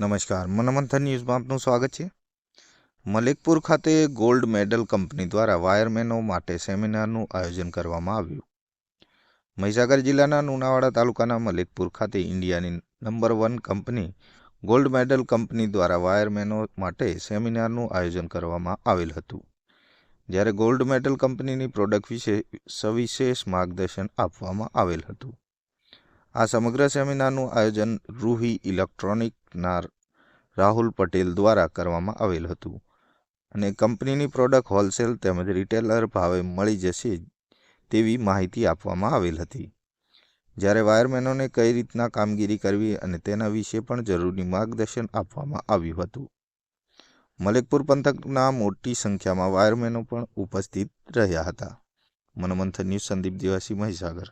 નમસ્કાર મનમંથન ન્યૂઝમાં આપનું સ્વાગત છે. મલિકપુર ખાતે ગોલ્ડ મેડલ કંપની દ્વારા વાયરમેનો માટે સેમિનારનું આયોજન કરવામાં આવ્યું. મહીસાગર જિલ્લાના લુણાવાડા તાલુકાના મલિકપુર ખાતે ઇન્ડિયાની number one company, gold medal company દ્વારા વાયરમેનો માટે સેમિનારનું આયોજન કરવામાં આવેલ હતું. જ્યારે ગોલ્ડ મેડલ કંપનીની પ્રોડક્ટ વિશે સવિશેષ માર્ગદર્શન આપવામાં આવેલ હતું. આ સમગ્ર સેમિનારનું આયોજન રૂહી ઇલેક્ટ્રોનિકના રાહુલ પટેલ દ્વારા કરવામાં આવેલ હતું. અને કંપનીની પ્રોડક્ટ હોલસેલ તેમજ રિટેલર ભાવે મળી જશે તેવી માહિતી આપવામાં આવેલ હતી. જ્યારે વાયરમેનોને કઈ રીતના કામગીરી કરવી અને તેના વિશે પણ જરૂરી માર્ગદર્શન આપવામાં આવ્યું હતું. મલેકપુર પંથકના મોટી સંખ્યામાં વાયરમેનો પણ ઉપસ્થિત રહ્યા હતા. મનમંથન ન્યૂઝ સંદીપ દિવાસી મહીસાગર.